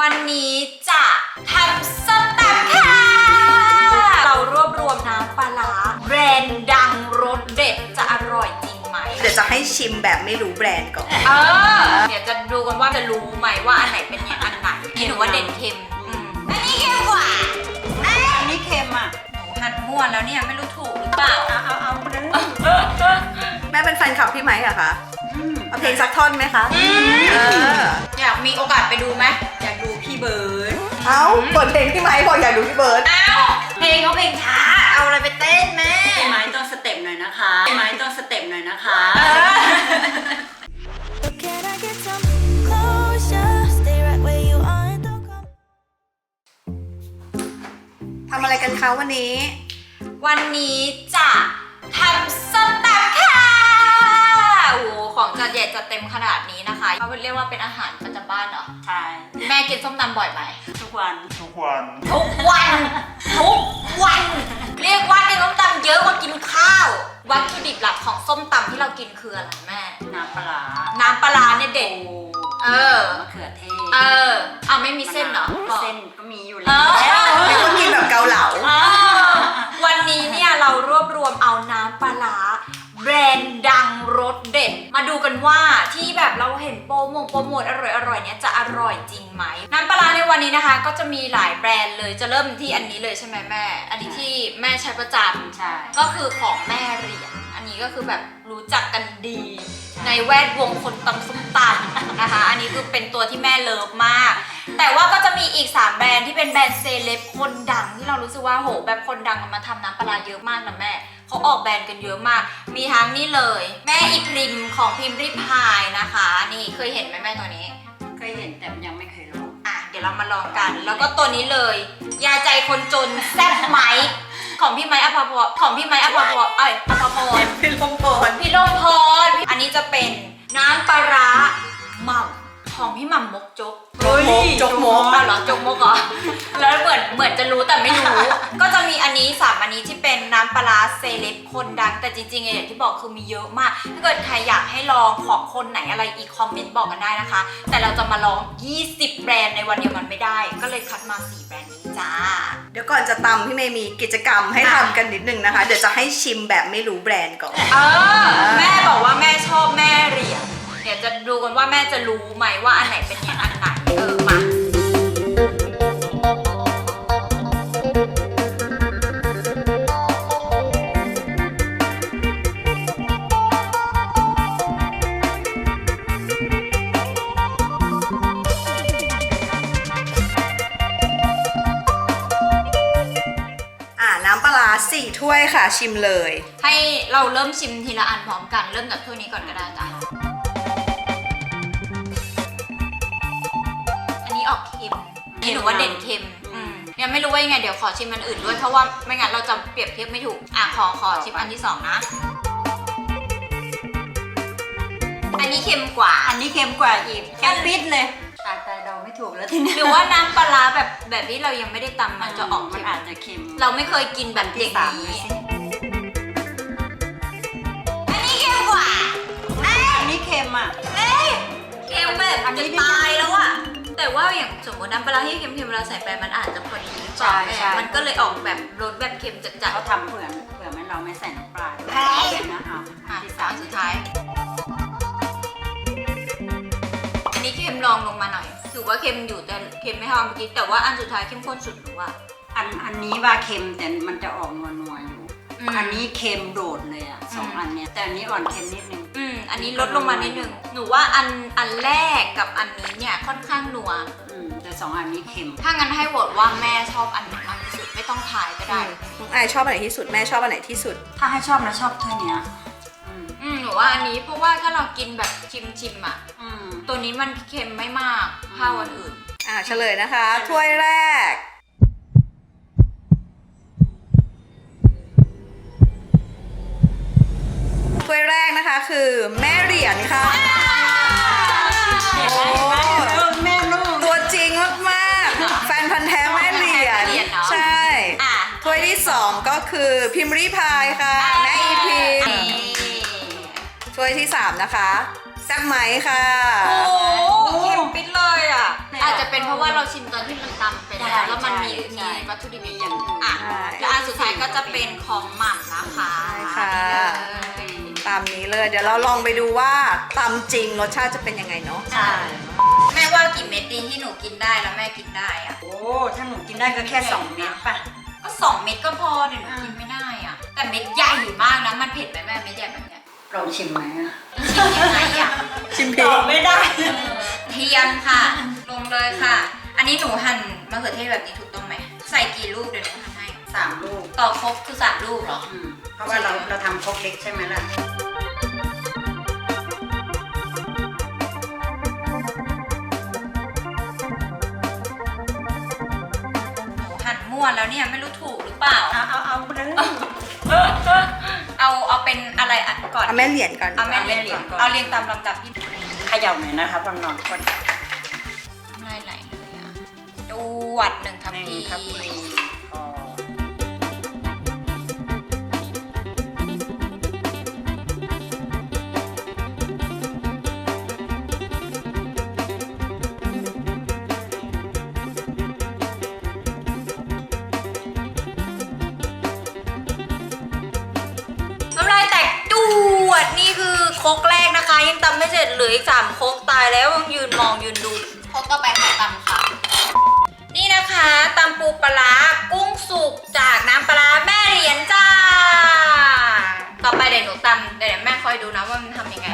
วันนี้จะทำส้มตำค่ะ เรารวบรวมน้ำปลาร้าแบรนด์ดังรสเด็ดจะอร่อยจริงไหม เดี๋ยวจะให้ชิมแบบไม่รู้แบรนด์ก่อน เออ เดี๋ยวจะดูกันว่าจะรู้ไหมว่าอันไหนเป็นเนี่ยอันไหนนี่หนูว่าเด่นเค็มอืมอันนี้เค็มกว่าอันนี้เค็มอะหนูหั่นมั่วแล้วเนี่ยไม่รู้ถูกหรือเปล่า เอาเอาเอาไปเลยแม่เป็นแฟนคลับพี่ไมค์เหรอะคะอืมเอาเพลงสักท่อนไหมคะอืมเออ อยากมี อาเปิดเพลงพี่ไมค์บอกอยากดูพี่เบิร์ด อ้าวเพลงเขาเพลงช้า เอาอะไรไปเต้นแม่พี่ไม้ต้องสเต็ปหน่อยนะคะพี่ไม้ต้องสเต็ปหน่อยนะคะ But can I get some closure? Stay right where you are and don't come. ทำอะไรกันคะวันนี้ วันนี้จะทำส้มตำค่ะโอ้โห ของจัดใหญ่จัดเต็มขนาดนี้นะคะเขาเรียกว่าเป็นอาหารประจำบ้านเหรอ ใช่แม่กินส้มตำบ่อยไหม ทุกวันทุกวัน ทุกวัน ทุกวัน เรียกว่ากินส้มตำเยอะกว่ากินข้าว วัตถุดิบหลักของส้มตำที่เรากินคืออะไรแม่ น้ำปลาร้าน้ำปลาร้าเนี่ยเด็ดโอ้เออ มะเขือเทศเออเอาไม่มีเส้นเหรอเส้นก็มีอยู่เอแล้วอ ไม่ต้องกินแบบเกาเหลา อ่าวันนี้เนี่ยเรารวบรวมเอาน้ำปลาร้า แบรนด์ดังรสเด็ด มาดูกันว่าที่แบบเราเห็นโปรโมงโปรโมทอร่อยอร่อยๆเนี่ยจะอร่อยจริงไหมน้ำปลาร้าในวันนี้นะคะ ก็จะมีหลายแบรนด์เลยจะเริ่มที่อันนี้เลยใช่ไหมแม่ อันนี้ที่แม่ใช้ประจำใช่ก็คือของแม่เหรียญอันนี้ก็คือแบบรู้จักกันดี ในแวดวงคนตำส้มตำนะคะ อันนี้คือเป็นตัวที่แม่เลิฟมาก แต่ว่าก็จะมีอีก 3 แบรนด์ที่เป็นแบรนด์เซเลบคนดังที่เรารู้สึกว่าโหแบบคนดังมาทำน้ำปลาร้าเยอะมากนะแม่ เขาออกแบรนด์กันเยอะมาก มีทั้งนี่เลย แม่อีพริมของพิมพ์ริพายนะคะ นี่เคยเห็นไหมแม่ตัวนี้ เคยเห็นแต่ยังไม่เคยลอง อะเดี๋ยวเรามาลองกัน แล้วก็ตัวนี้เลย ยาใจคนจนแซ่บไหม ของพี่ไม้อภพรของพี่ไม้อภพรเอ้ยอภพรพี่ลมพรพี่ลมพรอันนี้จะเป็นน้ำปลาร้าหม่ำ ของพี่หม่ำมกจกจกมกจกมก อ้าวเหรอจกมกเหรอแล้วเหมือนเหมือนจะรู้แต่ไม่รู้ ก็จะมีอันนี้สามอันนี้ที่เป็นน้ำปลาร้าเซเลบคนดังแต่จริงๆอย่างที่บอกคือมีเยอะมาก ถ้าเกิดใครอยากให้ลองของคนไหนอะไรอีกคอมเมนต์บอกกันได้นะคะ แต่เราจะมาลอง 20 แบรนด์ในวันเดียวมันไม่ได้ ก็เลยคัดมา 4 แบรนด์นี้จ้า เดี๋ยวก่อนจะตำพี่เมย์มีกิจกรรมให้ทำกันนิดนึงนะคะ เดี๋ยวจะให้ชิมแบบไม่รู้แบรนด์ก่อน เออ แม่บอกว่าแม่ชอบแม่เหรียญ เดี๋ยวจะดูกันว่าแม่จะรู้ไหมว่าอันไหนเป็นเนี่ยอันไหนเออมาอ่าน้ำปลาร้าสี่ถ้วยค่ะชิมเลย ให้เราเริ่มชิมทีละอันพร้อมกัน เริ่มจากถ้วยนี้ก่อนก็ได้จ้ะ นี่หนูว่าเด่นเค็มอืมยังไม่รู้ว่ายังไงเดี๋ยวขอชิมอันอื่นด้วยเพราะว่าไม่งั้นเราจะเปรียบเทียบไม่ถูกอะขอขอชิมอันที่สองนะ อันนี้เค็มกว่า อันนี้เค็มกว่าอีกเค็มปิดเลยตายตายเราไม่ถูกแล้วทีนี้หรือว่าน้ำปลาร้าแบบแบบที่เรายังไม่ได้ตำมันจะออกมัเค็นมอาจจะเค็ม เราไม่เคยกินแบบที่อย่างสามนี้เลยสิอันนี้เค็มกว่า อันนี้เค็มอะเค็มแบบอันนี้จะตายแล้วอะ แต่ว่าอย่างสมมติน้ำปลาร้าที่เค็มๆเราใส่ไปมันอาจจะพอดีหรือเปล่าใช่แม่ใช่มันก็เลยออกแบบรสแบบเค็มจัดเขาทำเผื่อเผื่อไม่เราไม่ใส่น้ำปลาเฮ้ยนะเอาๆอะที่สาสามมสุดท้าย อันนี้เค็มลองลงมาหน่อย ถือว่าเค็มอยู่แต่เค็มไม่เท่าเมื่อกี้แต่ว่าอันสุดท้ายเข้มข้นสุดหรือว่าอันอันนี้ว่าเค็มแต่มันจะออกนัวนัวๆอยู่อืมอันนี้เค็มโดดเลยอะสองอืม อันเนี้ยแต่อันนี้อ่อนเค็มนิดนึง อืมอันนี้ลดลงมานิดนึง หนูว่าอันอันแรกกับอันนี้เนี่ยค่อนข้างนัว อืมแต่สองอันนี้เค็ม ถ้างั้นให้โหวตว่าแม่ชอบอันไหนมากที่สุดไม่ต้องทายก็ได้ น้องอายชอบอันไหนที่สุดแม่ชอบอันไหนที่สุด ถ้าให้ชอบนะชอบถ้วยเนี้ยอืมอืมหนูว่าอันนี้เพราะว่าถ้าเรากินแบบชิมชิมๆอะอืม ตัวนี้มันเค็มไม่มากเท่าอันอื่น อ่าเฉลยนะคะ ถ้วยแรก ถ้วยแรกนะคะคือแม่เหรียญค่ะเห็นไหมเห็นไหมเออแม่ลูก ตัวจริงมากๆ แฟนพันธ์แท้แม่เหรียญ แม่เหรียญเนอะ ใช่ อะถ้วยที่สองก็คือพิมพ์รีพายค่ะ แม่อีพิมนี่ถ้วยที่สามนะคะแซ่บไหมค่ะโอ้โหเค็มปิดเลยอะไหนอาจจะเป็นเพราะว่าเราชิมตอนที่มันตำไปแล้วใช่แล้วมันมีใช่มีวัตถุดิบมีออย่างย่างอื่นอะใช่แล้วอันสุดท้ายก็จะเป็นของหม่ำนะคะใช่ค่ะนี่เลย ตามนี้เลย เดี๋ยวเราลองไปดูว่าตำจริงรสชาติจะเป็นยังไงเนาะใช่แม่ว่ากี่เม็ดดีที่หนูกินได้แล้วแม่กินได้อะโอ้ถ้าหนูกินได้ก็แค่2เม็ดป่ะก็สองเม็ดก็พอเดี๋ยวหนูกินไม่ได้อะแต่เม็ดใหญ่มากนะมันเผ็ดไหมแม่เม็ดใหญ่แบบเนี้ยลองชิมไหมอะชิมยังไงอะชิมตพีอบไม่ได้เทียมค่ะ ลงเลยค่ะ อันนี้หนูหั่นมะเขือเทศแบบนี้ถูกต้องไหมใส่กี่ลูกเดี๋ยวหนูทำให้สามลูกต่อครบคือสามลูกเหรออืมเพราะว่าเราเราทำครกเล็กใช่ไหมล่ะ นูหั่นมั่วแล้วเนี่ยไม่รู้ถูกหรือเปล่า เอาเอาเอาเลยเอาเอาเป็นอะไรอะก่อนเอาแม่เหรียญก่อนเอาแม่เรียงก่อนเอาเรียงตามลำดับที่เขย่าหน่อยนะครับลองๆคนไล่ไหลเลยอะจวดหนึ่งทัพหนึ่งพี ร็จเหลืออีกสามโคกตายแล้วยังยืนมองยืนดูโคกต่อไปใครตำค่ะ นี่นะคะตำปูปลาร้ากุ้งสุกจากน้ำปลาร้าแม่เหรียญจ้า ต่อไปเดี๋ยวหนูตำเดี๋ยวแม่คอยดูนะว่ามันทำยังไง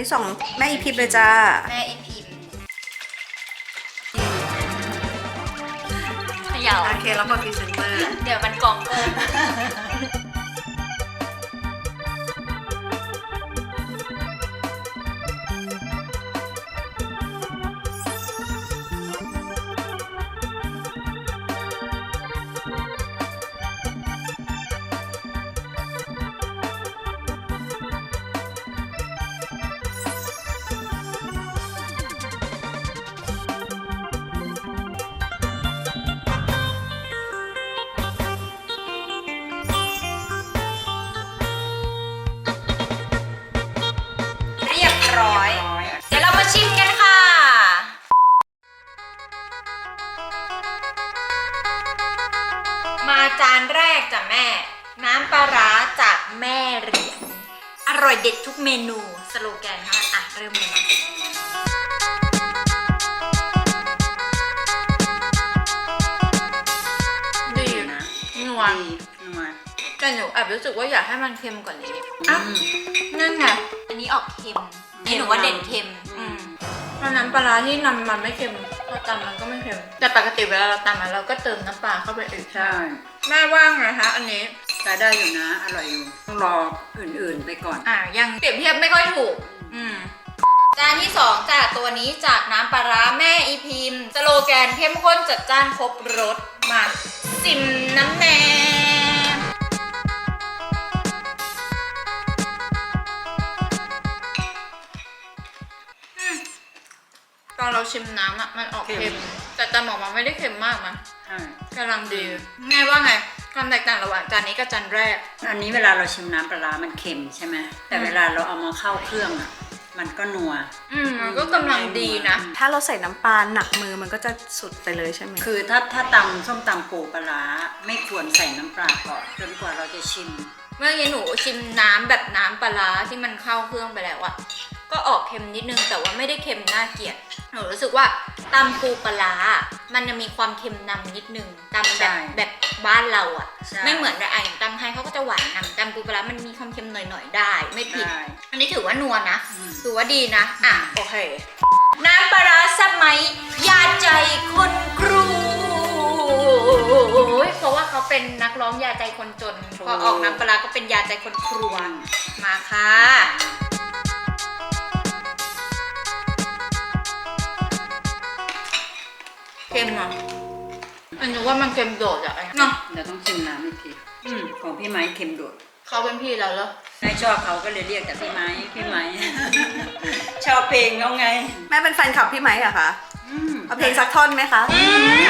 ที่สองแม่อีพิบเลยจ้า แม่อีพิมพ์เขย่าโอเคแล้วก็พรีเซนเตอร์ เดี๋ยวมันกล่องเกิน ร่อยเด็ดทุกเมนูสโลแกนค่ะอะเริ่มเลยนะดีดีนะนัวดีนัวแต่หนูแอบรู้สึกว่าอยากให้มันเค็มกว่านี้อือะมนั่นไงอันนี้ออกเค็มนี่หนูว่าเด่นเค็มอือืมมเพราะน้ำปลาร้าที่นำมันไม่เค็มพอตำมันก็ไม่เค็มแต่ปกติเวลาเราตำอะเราก็เติมน้ำปลาเข้าไปอีกใช่แม่ว่างไงคะอันนี้ ใช้ได้อยู่นะ อร่อยอยู่ต้องรออื่นๆไปก่อน อะยังเปรียบเทียบไม่ค่อยถูก อืม จานที่สองจากตัวนี้จากน้ำปลาร้าแม่อีพิมพ์สโลแกนเข้มข้นจัดจ้านครบรสมาสิมน้ำแหนมอืมตอนเราชิมน้ำอะมันออกเค็เค็มมแต่ตำออกมาไม่ได้เค็มมากนะใช่กำลังดี แม่ว่าไง ความแตกต่างระหว่างจานนี้กับจานแรก อันนี้เวลาเราชิมน้ำปลาร้ามันเค็มใช่ไหมแต่อืมเวลาเราเอามาเข้าเครื่องอะมันก็นัว อืมมันก็กำลังดีนะ ถ้าเราใส่น้ำปลาหนักมือมันก็จะสุดไปเลยใช่ไหมคือถ้าถ้าตำส้มตำปูปลาร้าไม่ควรใส่น้ำปลาก่อนจนกว่าเราจะชิม เมื่อกี้หนูชิมน้ำแบบน้ำปลาร้าที่มันเข้าเครื่องไปแล้วอะ ก็ออกเค็มนิดนึงแต่ว่าไม่ได้เค็มน่าเกลียดหนูรู้สึกว่าตำปูปลาร้าอะมันจะมีความเค็มนำนิดนึงตำแบใช่บแบบบ้านเราอะใช่ไม่เหมือนแบบอะอย่างตำไทยเขาก็จะหวานนำตำปูปลาร้ามันมีความเค็มหน่อยๆได้ ไม่ผิดได้อันนี้ถือว่านัวนะอืมถือว่าดีนะ อะโอเค น้ำปลาร้าแซ่บไหมยาใจคนครูเพราะว่าเขาเป็นนักร้องยาใจคนจน พอออกน้ำปลาร้าก็เป็นยาใจคนครัวมาค่ะ ค็มอะอันนี้ว่ามันเค็มโดดอะเนาะเดี๋ยวต้องชิมน้ำอีกทีอืมของพี่ไม้เค็มโดดเขาเป็นพี่แล้วเหรอไม่ชอบเขาก็เลยเรียกแต่พี่ไม้พี่ไม้ ชอบเพลงเขาไง แม่เป็นแฟนคลับพี่ไม้เหรอะคะอืมเอาเพลงสักท่อนไหมคะ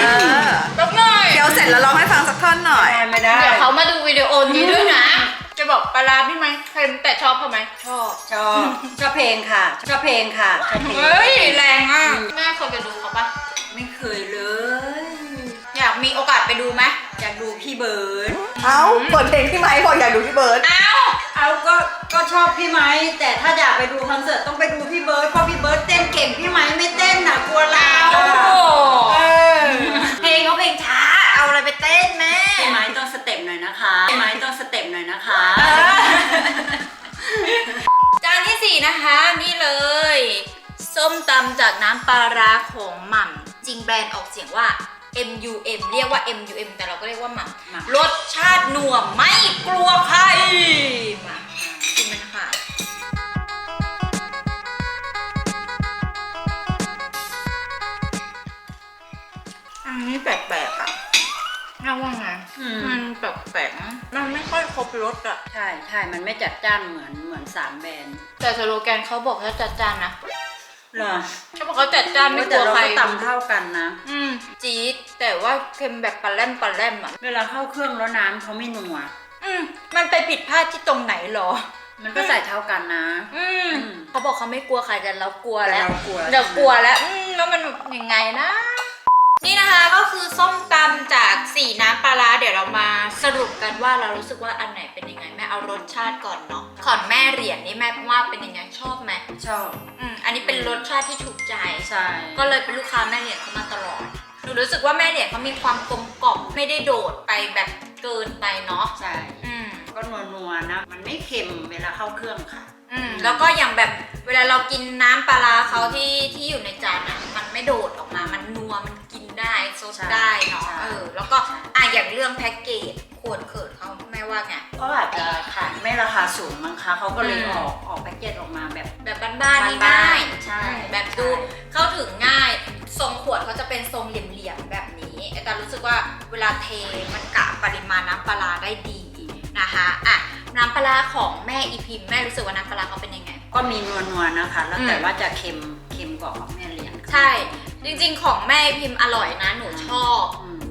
เออสักหน่อยเคี้ยวเสร็จแล้วร้องให้ฟังสักท่อนหน่อยได้ไม่ได้เดี๋ยวเขามาดูวิดีโอนี้ด้วยนะ จะบอกปลาร้าพี่ไหมเค็มแต่ชอบเขาไหมชอบชอบชอบเพลงค่ะชอบเพลงค่ะชอบเพลงเฮ้ยแรงมากแม่เคยไปดูเขาปะ ไม่เคยเลย อยากมีโอกาสไปดูไหมอยากดูพี่เบิร์ดเอ้าเปิดเพลงพี่ไม้บอกอยากดูพี่เบิร์ดอ้าวเอาก็ก็ชอบพี่ไม้แต่ถ้าอยากไปดูคอนเสิร์ตต้องไปดูพี่เบิร์ดเพราะพี่เบิร์ดเต้นเก่งพี่ไม้ำจากน้ำปลาร้าของหม่ำจริงแบรนด์ออกเสียงว่า MUM เรียกว่า MUM แต่เราก็เรียกว่าหม่หม่ำำรสชาติหนัวไม่กลัวใครมากินมันค่ะอันนี้แปลกๆอะน่าว่าไงอืมมันแปลกๆนะมันไม่ค่อยครบรสอะ ใช่ใช่มันไม่จัดจ้านเหมือนเหมือนสามแบรนด์ แต่สโลแกนเขาบอกเขาจัดจานนะ เหรอเขาบอกเขาจัดจานไม่กแต่ลัวเราใคร ก็ตำเท่ากันนะ อืม จี๊ด แต่ว่าเค็มแบบปลาแรมปลาแรมอะ เวลาเข้าเครื่องแล้วน้ำเขาไม่นัว อืม มันไปผิดพลาดที่ตรงไหนหรอ มันก็ใส่เท่ากันนะ อืม อืม เขาบอกเขาไม่กลัวใครแต่เรากลัวแล้วแต่เรากลัวเรากลัวแล้วอืมแล้วมันยังไงนะ นี่นะคะก็คือส้มตำจากสี่น้ำปลาร้าเดี๋ยวเรามาสรุปกันว่าเรารู้สึกว่าอันไหนเป็นยังไงแม่เอารสชาติก่อนเนาะขอนแม่เหรียญนี่แม่ว่าเป็นยังไงชอบไหมชอบ อืม อันนี้เป็นรสชาติที่ถูกใจ ใช่ ก็เลยเป็นลูกค้าแม่เหรียญเขามาตลอด หนูรู้สึกว่าแม่เหรียญเขามีความกลมกล่อมไม่ได้โดดไปแบบเกินไปเนาะ ใช่ อืม ก็นัวๆนะ มันไม่เค็มเวลาเข้าเครื่องค่ะ อืม แล้วก็อย่างแบบเวลาเรากินน้ำปลาร้าเขาที่ที่อยู่ในจานอะ มันไม่โดดออกมา มันนัว มันกินได้ซดใช่ได้เนาะ ใช่เออ แล้วก็อะอย่างเรื่องแพ็กเกจขวดเขิดเขาแม่ ว่าไงก็อาจจะขายไม่ราคาสูงมั้งคะเขาก็เลยอืมออกออกแพ็กเกจออกมาแบบแบบบ้านๆบ้านๆง่ายๆใช่อืมแบบดูใช่เข้าถึงง่าย ทรงขวดเขาจะเป็นทรงเหลี่ยมๆแบบนี้แต่รู้สึกว่าเวลาเทมันกะปริมาณน้ำปลาร้าได้ดีนะคะอะน้ำปลาร้าของแม่อีพิมพ์แม่รู้สึกว่าน้ำปลาร้าเขาเป็นยังไง ก็มีนัวๆนะคะ แล้วแต่อืมว่าจะเค็มเค็มกว่าของแม่เลี้ยงใช่ จริงๆ ของแม่พิมพ์อร่อยนะหนูชอบ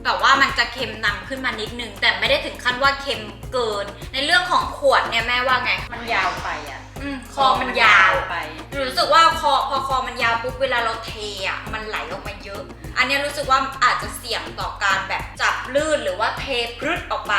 อืมแต่ว่ามันจะเค็มนำขึ้นมานิดนึง แต่ไม่ได้ถึงขั้นว่าเค็มเกิน ในเรื่องของขวดเนี่ยแม่ว่าไง มันยาวไปอะอืมคอมันยาวไปหนูรู้สึกว่าคอพอคอมันยาวปุ๊บเวลาเราเทอะมันไหลออกมาเยอะ อันเนี้ยรู้สึกว่าอาจจะเสี่ยงต่อการแบบจับลื่นหรือว่าเทพรึดออกไป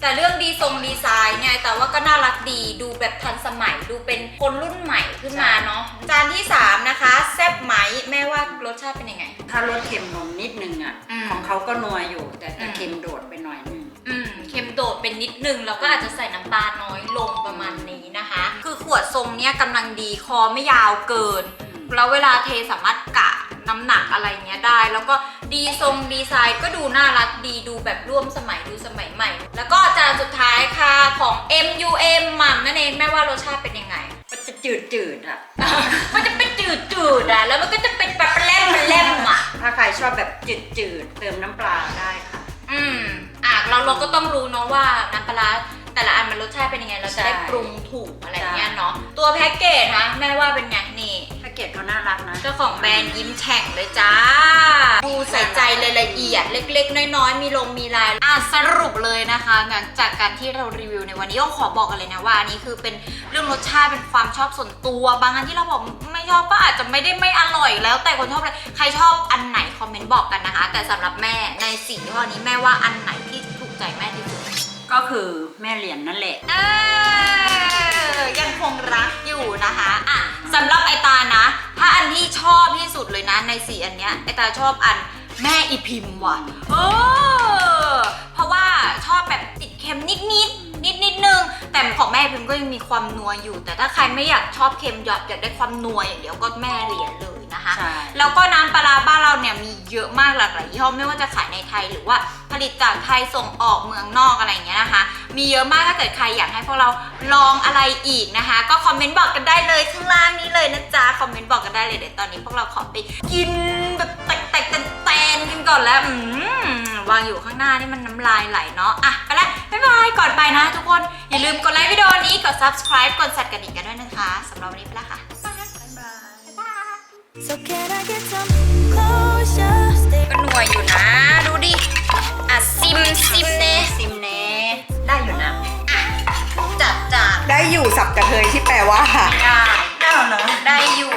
แต่เรื่องดีทรงดีไซน์เนี่ยแต่ว่าก็น่ารักดีดูแบบทันสมัยดูเป็นคนรุ่นใหม่ขึ้นมาเนาะจานที่สามนะคะแซ่บไหมแม่ว่ารสชาติเป็นยังไง ถ้ารสเค็มลงนิดนึงอะอืม ของเขาก็นัวอยู่ แต่จะอืมเค็มโดดไปหน่อยนึง อืมเค็มโดดเป็นนิดนึงแล้วก็อาจจะใส่น้ำปลาน้อยลงประมาณนี้นะคะ คือขวดทรงเนี้ยกำลังดีคอไม่ยาวเกิน แล้วเวลาเทสามารถกะ น้ำหนักอะไรเงี้ยได้ แล้วก็ดีทรงดีไซน์ก็ดูน่ารักดีดูแบบร่วมสมัยดูสมัยใหม่ แล้วก็จานสุดท้ายค่ะของ MUM หม่ำนั่นเองแม่ว่ารสชาติเป็นยังไง มันจะจืดจืดๆอะ มันจะเป็นจืดจืดๆอะแล้วมันก็จะเป็นแบบแลมแลมอะถ้าใครชอบแบบจืดจืดๆเติมน้ำปลาได้ค่ะ อืมอะเราเราก็ต้องรู้เนาะว่าน้ำปลาร้าแต่ละอันมันรสชาติเป็นยังไงเราจะได้ใช่ปรุงถูกอะไรเงี้ยใช่เนาะตัวแพ็กเกจนะแม่ว่าเป็นไงนี่แพ็ก เกจเขาน่ารักนะ เจ้าของแบรนด์ยิ้มแฉ่งเลยจ้า ดูใส่ใจรายละเอียด เล็กๆ น้อยๆ มีลงมีลาย อะสรุปเลยนะคะ หลังจากการที่เรารีวิวในวันนี้ก็ขอบอกกันเลยนะว่าอันนี้คือเป็นเรื่องรสชาติเป็นความชอบส่วนตัว บางอันที่เราบอกไม่ชอบก็อาจจะไม่ได้ไม่อร่อยแล้ว แต่คนชอบเลยใครชอบอันไหนคอมเมนต์บอกกันนะคะ แต่สำหรับแม่ในสี่ยี่ห้อนี้แม่ว่าอันไหนที่ถูกใจแม่ที่สุดก็คือแม่เหรียญนั่นแหละเออยังคงรักอยู่นะคะอะสำหรับไอตานะ ถ้าอันที่ชอบที่สุดเลยนะในสี่อันเนี้ยไอตาชอบอันแม่อีพิมพ์ว่ะเออเพราะว่าชอบแบบติดเค็มนิดนิดนิดนิดนึง แต่ของแม่พิมพ์ก็ยังมีความนัวอยู่ แต่ถ้าใครไม่อยากชอบเค็มหยากอยากได้ความนัวอย่างเดียวก็แม่เหรียญเลย นะคะใช่แล้วก็น้ำปลาร้าบ้านเราเนี่ยมีเยอะมากหลากหลายยี่ห้อไม่ว่าจะขายในไทยหรือว่าผลิตจากไทยส่งออกเมืองนอกอะไรอย่างเงี้ยนะคะ มีเยอะมากถ้าเกิดใครอยากให้พวกเราลองอะไรอีกนะคะ ก็คอมเมนต์บอกกันได้เลยข้างล่างนี้เลยนะจ๊ะคอมเมนต์บอกกันได้เลยเดี๋ยวตอนนี้พวกเราขอไปกินแบบแตกๆแตนๆกันก่อนแล้วอืมวางอยู่ข้างหน้านี่มันน้ำลายไหลเนาะอะไปแล้วบ๊ายบายก่อนไปนะทุกคน อย่าลืมกดไลค์วิดีโอนี้กด subscribe กดสั่นกระดิ่งกันด้วยนะคะสำหรับวันนี้ไปแล้วค่ะ ก็หน่วยอยู่นะ ดูดิ อะซิมซิมเน่ซิมเน่ได้อยู่นะ อะจัดจัดได้อยู่สับกระเทยที่แปลว่า ได้ได้เหรอ ได้อยู่